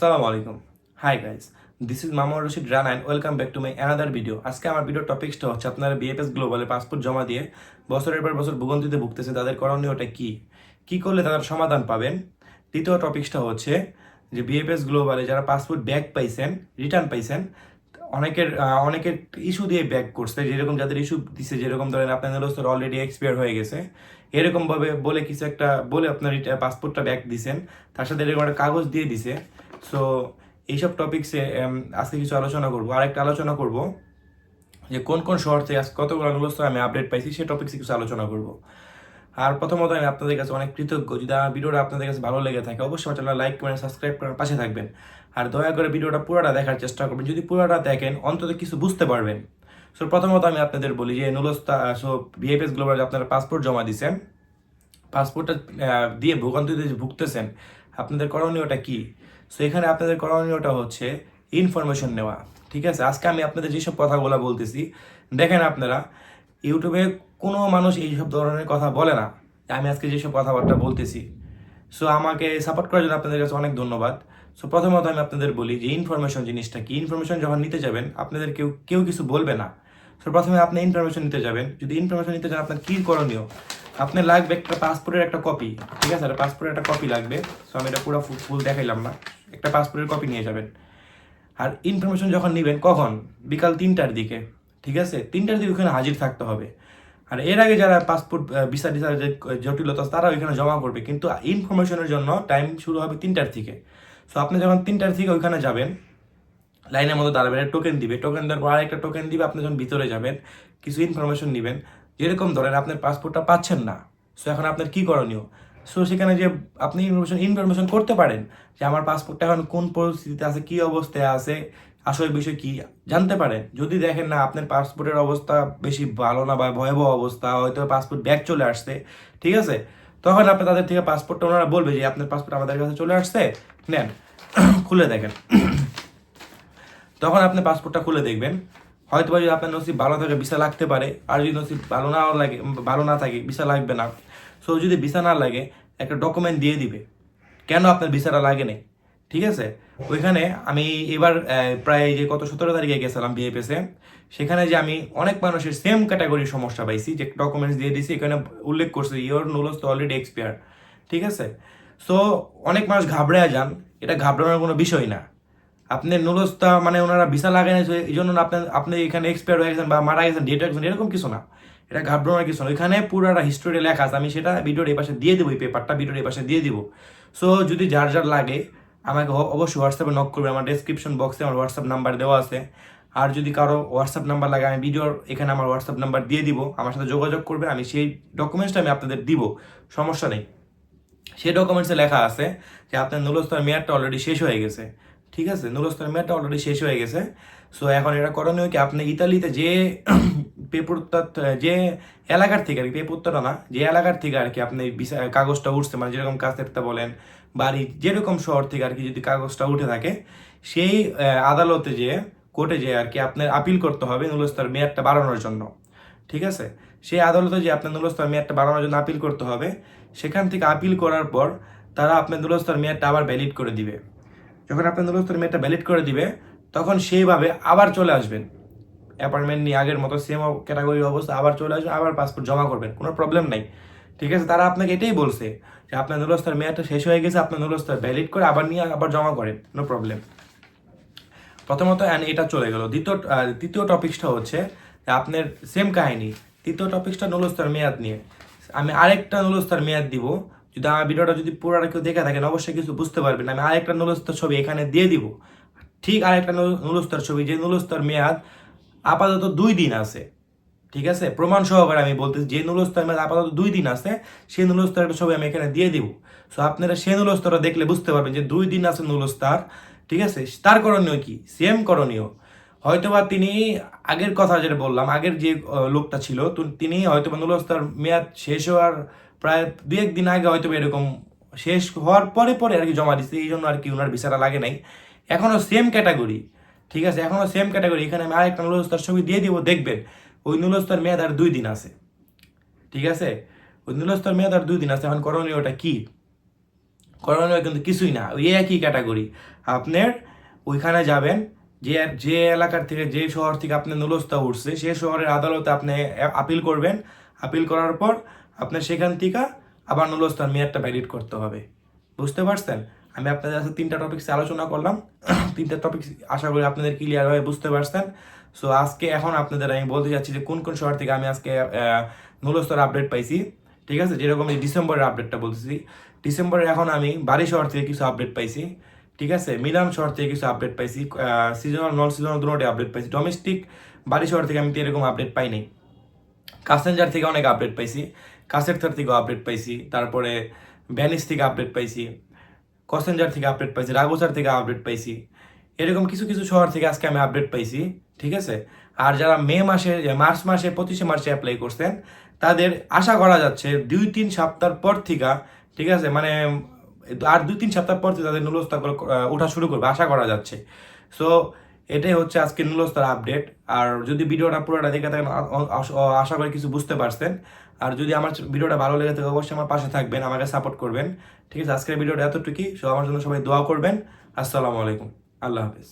আসসালামু আলাইকুম। High guys this is Mamur Rashid run and welcome back to my another video আজকে আমার video টপিকসটা হচ্ছে আপনারা বিএফএস গ্লোবালে পাসপোর্ট জমা দিয়ে বছরের পর বছর ভুগন্তিতে ভুগতেছে তাদের করণীয়টা কি? কি করলে তাদের সমাধান পাবেন? দ্বিতীয় টপিকসটা হচ্ছে যে বিএফএস গ্লোবালে যারা পাসপোর্ট ব্যাক পাইছেন রিটার্ন পাইছেন, অনেকের অনেকের ইস্যু দিয়ে ব্যাক করছে, যেরকম যাদের ইস্যু দিছে, যেরকম ধরেন আপনাদের অলরেডি এক্সপায়ার হয়ে গেছে, এরকমভাবে বলে কিছু একটা বলে আপনার পাসপোর্টটা ব্যাক দিছেন, তার সাথে এরকম একটা কাগজ দিয়ে দিছে সো এইসব টপিকসে আজকে কিছু আলোচনা করব। আর একটা আলোচনা করব যে কোন কোন শহর থেকে কতগুলো অনুরোধ আমি আপডেট পাইছি, সেই টপিক্সে কিছু আলোচনা করব। আর প্রথমত আমি আপনাদের কাছে অনেক কৃতজ্ঞ। যদি আমার ভিডিওটা আপনাদের কাছে ভালো লেগে থাকে, অবশ্যই আমার চ্যানেল লাইক করেন সাবস্ক্রাইব করার পাশে থাকবেন। আর দয়া করে ভিডিওটা পুরোটা দেখার চেষ্টা করবেন। যদি পুরোটা দেখেন, অন্তত কিছু বুঝতে পারবেন। সো প্রথমত আমি আপনাদের বলি যে নুলস্তা সো বিএফএস গ্লোবাল আপনারা পাসপোর্ট জমা দিয়েছেন পাসপোর্টটা দিয়ে ভোগান্তিতে ভুগতেছেন আপনাদের করণীয়টা কি? সো এখানে আপনাদের করণীয়টা হচ্ছে ইনফরমেশন নেওয়া। ঠিক আছে? আজকে আমি আপনাদের যেসব কথাগুলো বলতেছি, দেখেন আপনারা, ইউটিউবে কোনো মানুষ এইসব ধরনের কথা বলে না। আমি আজকে যেসব কথাবার্তা বলতেছি। সো আমাকে সাপোর্ট করার জন্য আপনাদের কাছে অনেক ধন্যবাদ। সো প্রথমত আমি আপনাদের বলি যে ইনফরমেশন জিনিসটা কি? ইনফরমেশন যখন নিতে যাবেন, আপনাদের কেউ কেউ কিছু বলবে না। সো প্রথমে আপনি ইনফরমেশন নিতে যাবেন। যদি ইনফরমেশন নিতে যান, আপনার কী করণীয়? আপনার লাগবে একটা পাসপোর্টের একটা কপি ঠিক আছে? পাসপোর্টের একটা কপি লাগবে। সো আমি এটা পুরো ফুল দেখাইলাম না। একটা পাসপোর্টের কপি নিয়ে যাবেন। আর ইনফরমেশন যখন নেবেন, কখন? বিকাল তিনটার দিকে। ঠিক আছে? তিনটার দিকে ওখানে হাজির থাকতে হবে। আর এর আগে যারা পাসপোর্ট ভিসা টিসা যে জটিলতা তারা ওইখানে জমা করবে। কিন্তু ইনফরমেশনের জন্য টাইম শুরু হবে তিনটার থেকে সো আপনি যখন তিনটার থেকে ওইখানে যাবেন লাইনের মধ্যে দাঁড়াবেন টোকেন দিবে। টোকেন দেওয়ার পর আরেকটা টোকেন দিবে, আপনি যখন ভিতরে যাবেন, কিছু ইনফরমেশন নেবেন, যেরকম ধরেন আপনার পাসপোর্টটা পাচ্ছেন না সো এখন আপনার কি করণীয়? সো সেখানে যে আপনি ইনফরমেশন ইনফরমেশন করতে পারেন যে আমার পাসপোর্টটা এখন কোন পরিস্থিতিতে আছে, কি অবস্থায় আছে, আসল বিষয় কি, জানতে পারেন। যদি দেখেন না আপনার পাসপোর্টের অবস্থা বেশি ভালো না বা ভয়াবহ অবস্থা, হয়তো পাসপোর্ট ব্যাক চলে আসছে, ঠিক আছে? তখন আপনি তাদের থেকে পাসপোর্টটা ওনারা বলবে যে আপনার পাসপোর্ট আমাদের কাছে চলে আসছে, নেন, খুলে দেখেন। তখন আপনি পাসপোর্টটা খুলে দেখবেন। হয়তো যদি আপনার নসিব ভালো থাকে ভিসা লাগতে পারে। আর যদি নসিব ভালো না লাগে, ভালো না থাকে ভিসা লাগবে না। সো যদি ভিসা না লাগে, একটা ডকুমেন্ট দিয়ে দিবে। কেন আপনার ভিসাটা লাগে নেই? ঠিক আছে? ওইখানে আমি এবার প্রায় যে কত সতেরো তারিখে গেছিলাম বিএফএসে সেখানে যে আমি অনেক মানুষের সেম ক্যাটাগরির সমস্যা পাইছি, যে ডকুমেন্টস দিয়ে দিছি, এখানে উল্লেখ করছে ইয়োর নোলস তো অলরেডি এক্সপায়ার ঠিক আছে? সো অনেক মানুষ ঘাবড়ে যান। এটা ঘাবড়ানোর কোনো বিষয় না। আপনি নুলস্তা মানে ওনারা ভিসা লাগাই না এই জন্য না আপনি এখানে এক্সপায়ার হয়ে গেছেন বা মারা গেছেন ডেট গেছেন এরকম কিছু না। এটা ঘাবড়ানোর কিছু না। এখানে পুরোটা হিস্টোরি লেখা আছে। আমি সেটা ভিডিওর এই পাশে দিয়ে দেবো, এই পেপারটা ভিডিওর এই পাশে দিয়ে দিব। সো যদি যার যার লাগে, আমাকে অবশ্যই হোয়াটসঅ্যাপে নক করবে। আমার ডেসক্রিপশন বক্সে আমার হোয়াটসঅ্যাপ নাম্বার দেওয়া আছে। আর যদি কারও হোয়াটসঅ্যাপ নাম্বার লাগে, আমি ভিডিওর এখানে আমার হোয়াটসঅ্যাপ নাম্বার দিয়ে দিব। আমার সাথে যোগাযোগ করবে। আমি সেই ডকুমেন্টসটা আমি আপনাদের দিব। সমস্যা নেই। সেই ডকুমেন্টসে লেখা আছে যে, আপনার নুলস্তর মেয়াদটা অলরেডি শেষ হয়ে গেছে। ঠিক আছে? নুলস্তর মেয়াদটা অলরেডি শেষ হয়ে গেছে। সো এখন এটা করণীয় কি? আপনি ইতালিতে যে পেপুরটা, যে এলাকার থেকে আর কি, পেপুরটা না, যে এলাকার থেকে আর কি আপনি কাগজটা উঠছে মানে যেরকম কাছেরটা বলেন বাড়ি যেরকম শহর থেকে আর কি যদি কাগজটা উঠে থাকে, সেই আদালতে যে, কোর্টে যে আর কি আপনার আপিল করতে হবে নুলস্তর মেয়াদটা বাড়ানোর জন্য। ঠিক আছে? সেই আদালতে যে আপনার নুলস্তর মেয়াদটা বাড়ানোর জন্য আপিল করতে হবে, সেখান থেকে আপিল করার পর তারা আপনার নুলস্তর মেয়াদটা আবার ভ্যালিড করে দিবে। যখন আপনার নুলস্তর মেয়াদটা ভ্যালিড করে দিবে, তখন সেইভাবে আবার চলে আসবেন। অ্যাপার্টমেন্ট নিয়ে আগের মতো সেম ক্যাটাগরির অবস্থা আবার চলে আসবেন আবার পাসপোর্ট জমা করবেন, কোনো প্রবলেম নাই। ঠিক আছে? তারা আপনাকে এটাই বলছে যে আপনার নুলস্তর মেয়াদটা শেষ হয়ে গেছে, আপনার নুলস্তর ভ্যালিড করে আবার নিয়ে আবার জমা করেন নো প্রবলেম প্রথমত, and এটা চলে গেল। দ্বিতীয় তৃতীয় টপিকসটা হচ্ছে আপনার সেম কাহিনী। তৃতীয় টপিকসটা নুলস্তার মেয়াদ নিয়ে। আমি আরেকটা নুলস্তার মেয়াদ দিব যদি আমার ভিডিওটা যদি পুরোটা কেউ দেখে থাকেন অবশ্যই কিছু বুঝতে পারবেন। আমি আরেকটা নুলস্তার ছবি এখানে দিয়ে দিব। ঠিক আরেকটা নুলস্তার ছবি, যে নুলস্তার মেয়াদ আপাতত দুই দিন আছে। ঠিক আছে? প্রমাণ সহকারে আমি বলতেছি, যে নুলস্তর মেয়াদ আপাতত দুই দিন আছে, সেই নুলস্তার একটা ছবি আমি এখানে দিয়ে দিব। সো আপনারা সেই নুলস্তারটা দেখলে বুঝতে পারবেন যে দুই দিন আছে নুলস্তার। ঠিক আছে? তার করণীয় কি? সেম করণীয়। হয়তোবা তিনি আগের কথা যেটা বললাম, আগের যে লোকটা ছিল তিনি হয়তোবা নুলস্তার মেয়াদ শেষ হওয়ার প্রায় দু একদিন আগে হয়তো এরকম শেষ হওয়ার পরে পরে আর কি জমা দিচ্ছে এই জন্য আর কি ওনার বিচারা লাগে নাই। এখনও সেম ক্যাটাগরি ঠিক আছে? এখনও সেম ক্যাটাগরি এখানে আমি আরেকটা নুলস্তার ছবি দিয়ে দিব, দেখবেন। ওই নুলস্তার মেয়াদ আর দুই দিন আছে, ঠিক আছে? ওই নুলস্তার মেয়াদ আর দুই দিন আছে। এখন করণীয়টা কি? করণীয় কিন্তু কিছুই না, ওই একই ক্যাটাগরি আপনার ওইখানে যাবেন, যে যে এলাকার থেকে, যে শহর থেকে আপনার নুলস্তা উঠছে, সে শহরের আদালতে আপনি আপিল করবেন। আপিল করার পর আপনার সেখান থেকে আবার নুলস্তার মেয়াদটা ভ্যালিড করতে হবে। বুঝতে পারছেন? আমি আপনাদের কাছে তিনটা টপিক্স আলোচনা করলাম। তিনটা টপিক আশা করি আপনাদের ক্লিয়ার হয়ে বুঝতে পারছেন। সো আজকে এখন আপনাদের আমি বলতে চাচ্ছি যে কোন কোন শহর থেকে আমি আজকে নুলস্তর আপডেট পাইছি। ঠিক আছে? যেরকম এই ডিসেম্বরের আপডেটটা বলতেছি। ডিসেম্বরে এখন আমি বাড়ি শহর থেকে কিছু আপডেট পাইছি। ঠিক আছে? মিলান শহর থেকে কিছু আপডেট পাইছি। সিজনাল নন সিজনাল দুটোটি আপডেট পাইছি। ডোমেস্টিক বাড়ি শহর থেকে আমি তো এরকম আপডেট পাইনি। কাসেঞ্জার থেকে অনেক আপডেট পাইছি। কাসের থার থেকেও আপডেট পাইছি, তারপরে ভ্যানিস থেকে আপডেট পাইছি কসেঞ্জার থেকে আপডেট পাইছি রাগোসার থেকে আপডেট পাইছি, এরকম কিছু কিছু শহর থেকে আজকে আমি আপডেট পাইছি, ঠিক আছে? আর যারা মে মাসে, মার্চ মাসে, পঁচিশে মার্চে অ্যাপ্লাই করছেন, তাদের আশা করা যাচ্ছে দুই তিন সপ্তাহ পর থেকে, ঠিক আছে? মানে আর দুই তিন সপ্তাহ পর থেকে তাদের নুলস্তাগুলো ওঠা শুরু করবে, আশা করা যাচ্ছে। সো এটাই হচ্ছে আজকে নুলস্তার আপডেট আর যদি ভিডিওটা পুরোটা দেখে থাকেন আশা করি কিছু বুঝতে পারছেন। আর যদি আমার ভিডিওটা ভালো লেগে থাকে, অবশ্যই আমার পাশে থাকবেন, আমাকে সাপোর্ট করবেন। ঠিক আছে, আজকের ভিডিওটা এতটুকুই। সব আমার জন্য সবাই দোয়া করবেন। আসসালামু আলাইকুম। আল্লাহ হাফিজ।